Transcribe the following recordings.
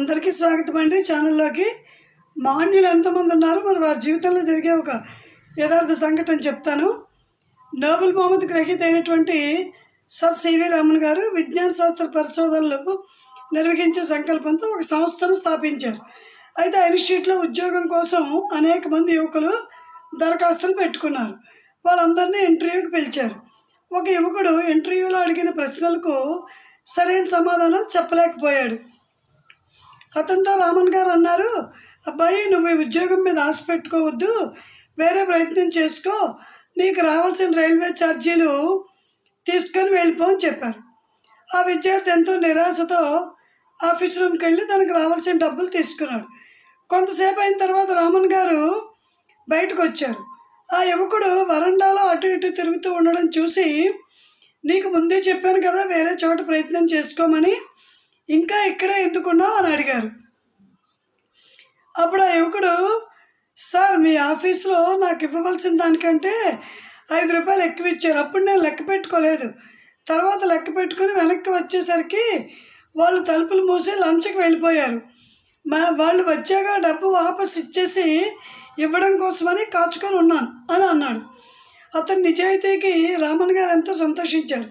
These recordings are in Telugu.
అందరికీ స్వాగతం అండి ఛానల్లోకి. మాన్యులు ఎంతమంది ఉన్నారు? మరి వారి జీవితంలో జరిగే ఒక యథార్థ సంఘటన చెప్తాను. నోబెల్ బహుమతి గ్రహీత అయినటువంటి సర్ సివి రామన్ గారు విజ్ఞాన శాస్త్ర పరిశోధనలు నిర్వహించే సంకల్పంతో ఒక సంస్థను స్థాపించారు. అయితే ఆ ఇన్స్టిట్యూట్లో ఉద్యోగం కోసం అనేక మంది యువకులు దరఖాస్తులు పెట్టుకున్నారు. వాళ్ళందరినీ ఇంటర్వ్యూకి పిలిచారు. ఒక యువకుడు ఇంటర్వ్యూలో అడిగిన ప్రశ్నలకు సరైన సమాధానం చెప్పలేకపోయాడు. అతనితో రామన్ గారు అన్నారు అబ్బాయి నువ్వు ఈ ఉద్యోగం మీద ఆశ పెట్టుకోవద్దు వేరే ప్రయత్నం చేసుకో నీకు రావాల్సిన రైల్వే ఛార్జీలు తీసుకొని వెళ్ళిపో అని చెప్పారు. ఆ విద్యార్థి ఎంతో నిరాశతో ఆఫీస్ రూమ్కి వెళ్ళి తనకు రావాల్సిన డబ్బులు తీసుకున్నాడు. కొంతసేపు అయిన తర్వాత రామన్ గారు బయటకు వచ్చారు. ఆ యువకుడు వరండాలో అటు ఇటు తిరుగుతూ ఉండడం చూసి నీకు ముందే చెప్పాను కదా వేరే చోట ప్రయత్నం చేసుకోమని ఇంకా ఇక్కడే ఎందుకున్నావు అని అడిగారు. అప్పుడు ఆ యువకుడు సార్ మీ ఆఫీస్లో నాకు ఇవ్వవలసిన దానికంటే ఐదు రూపాయలు ఎక్కువ ఇచ్చారు. అప్పుడు నేను లెక్క పెట్టుకోలేదు. తర్వాత లెక్క పెట్టుకుని వెనక్కి వచ్చేసరికి వాళ్ళు తలుపులు మూసి లంచ్కి వెళ్ళిపోయారు. మా వాళ్ళు వచ్చాక డబ్బు వాపస్ ఇచ్చేసి ఇవ్వడం కోసమని కాచుకొని ఉన్నాను అని అన్నాడు. అతని నిజాయితీకి రామన్ గారు ఎంతో సంతోషించారు.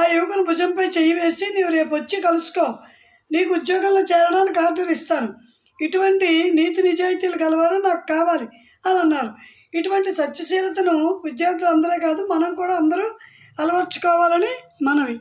ఆ యువకుని భుజంపై చేయి వేసి నీవు రేపు వచ్చి కలుసుకో. నీకు ఉద్యోగంలో చేరడానికి ఆర్డర్ ఇస్తాను. ఇటువంటి నీతి నిజాయితీలు గలవారు నాకు కావాలి అని అన్నారు. ఇటువంటి సత్యశీలతను విద్యార్థులు అందరే కాదు మనం కూడా అందరూ అలవర్చుకోవాలని మనవి.